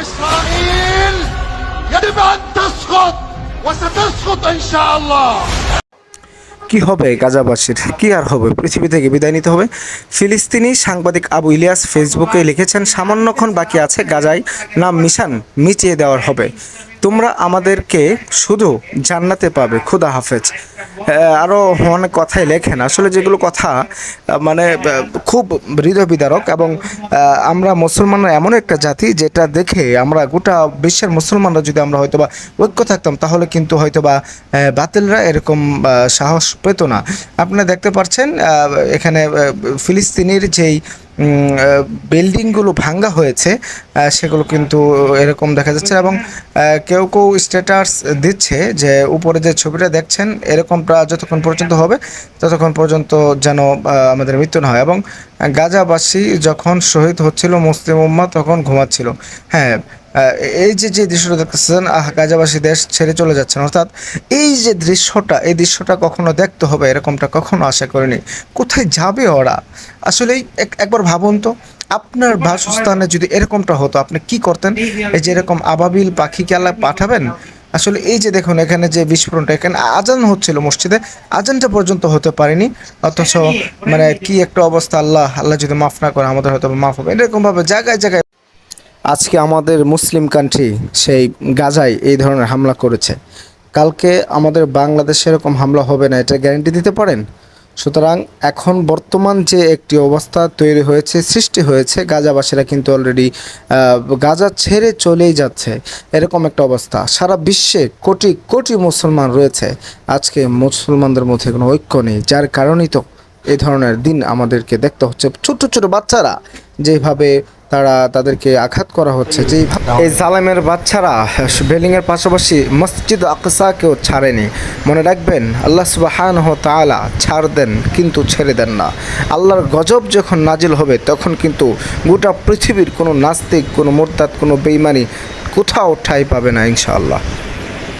إسرائيل يجب أن تسقط وستسقط إن شاء الله কি হবে গাজাবাসীর কি আর হবে পৃথিবী থেকে বিদায় নিতে হবে ফিলিস্তিনি সাংবাদিক আবু ইলিয়াস ফেসবুকে লিখেছেন সামান্যক্ষণ বাকি আছে গাজায় নাম মিশান মিটিয়ে দেওয়ার হবে তোমরা আমাদেরকে শুধু জান্নাতে পাবে, খুদা হাফেজ। আরও অনেক কথাই লেখেন। আসলে যেগুলো কথা মানে খুব হৃদয় বিদারক এবং আমরা মুসলমানরা এমন একটা জাতি যেটা দেখে আমরা গোটা বিশ্বের মুসলমানরা যদি আমরা হয়তোবা ঐক্য থাকতাম, তাহলে কিন্তু হয়তোবা বাতিলরা এরকম সাহস পেত না। আপনি দেখতে পাচ্ছেন এখানে ফিলিস্তিনির যেই বিল্ডিংগুলো ভাঙ্গা হয়েছে সেগুলো কিন্তু এরকম দেখা যাচ্ছে এবং কেউ কেউ স্ট্যাটাস দিচ্ছে যে উপরে যে ছবিটা দেখছেন এরকমটা যতক্ষণ পর্যন্ত হবে, ততক্ষণ পর্যন্ত যেন আমাদের মৃত্যু না হয় এবং গাজাবাসী যখন শহীদ হচ্ছিল, মুসলিম উম্মা তখন ঘুমাচ্ছিল। হ্যাঁ এই যে যে দৃশ্যটা দেখতেছেন আহ গাজাবাসী দেশ ছেড়ে চলে যাচ্ছেন অর্থাৎ এই যে দৃশ্যটা এই দৃশ্যটা কখনো দেখতে হবে এরকমটা কখনো আশা করিনি। কোথায় যাবে ওরা? আসলে একবার ভাবুন তো আপনার বাসস্থানে যদি এরকমটা হতো আপনি কি করতেন? এই যে এরকম আবাবিল পাখি খেলা পাঠাবেন? আসলে এই যে দেখুন এখানে যে বিস্ফোরণটা এখানে আজান হচ্ছিল মসজিদে আজানটা পর্যন্ত হতে পারেনি অথচ মানে কি একটা অবস্থা আল্লাহ আল্লাহ যদি মাফ না করে আমাদের হয়তো মাফ হবে। এরকমভাবে জায়গায় জায়গায় আজকে আমাদের মুসলিম কান্ট্রি সেই গাজায় এই ধরনের হামলা করেছে। কালকে আমাদের বাংলাদেশে এরকম হামলা হবে না, এটা গ্যারেন্টি দিতে পারেন? সুতরাং এখন বর্তমান যে একটি অবস্থা তৈরি হয়েছে, সৃষ্টি হয়েছে, গাজাবাসীরা কিন্তু অলরেডি গাজা ছেড়ে চলেই যাচ্ছে। এরকম একটা অবস্থা। সারা বিশ্বে কোটি কোটি মুসলমান রয়েছে। আজকে মুসলমানদের মধ্যে কোনো ঐক্য নেই, যার কারণেই তো এই ধরনের দিন আমাদেরকে দেখতে হচ্ছে। ছোট ছোট বাচ্চারা যেভাবে তারা তাদেরকে আঘাত করা হচ্ছে। যে এই জালেমের বাচ্চারা বেলিংয়ের পাশাপাশি মসজিদ আকসাকেও ছাড়েনি। মনে রাখবেন আল্লাহ সুবাহান তালা ছাড় দেন কিন্তু ছেড়ে দেন না। আল্লাহর গজব যখন নাজিল হবে তখন কিন্তু গোটা পৃথিবীর কোনো নাস্তিক কোনো মোরতাদ কোনো বেইমানি কোথাও ঠাই পাবে না ইনশাআল্লাহ।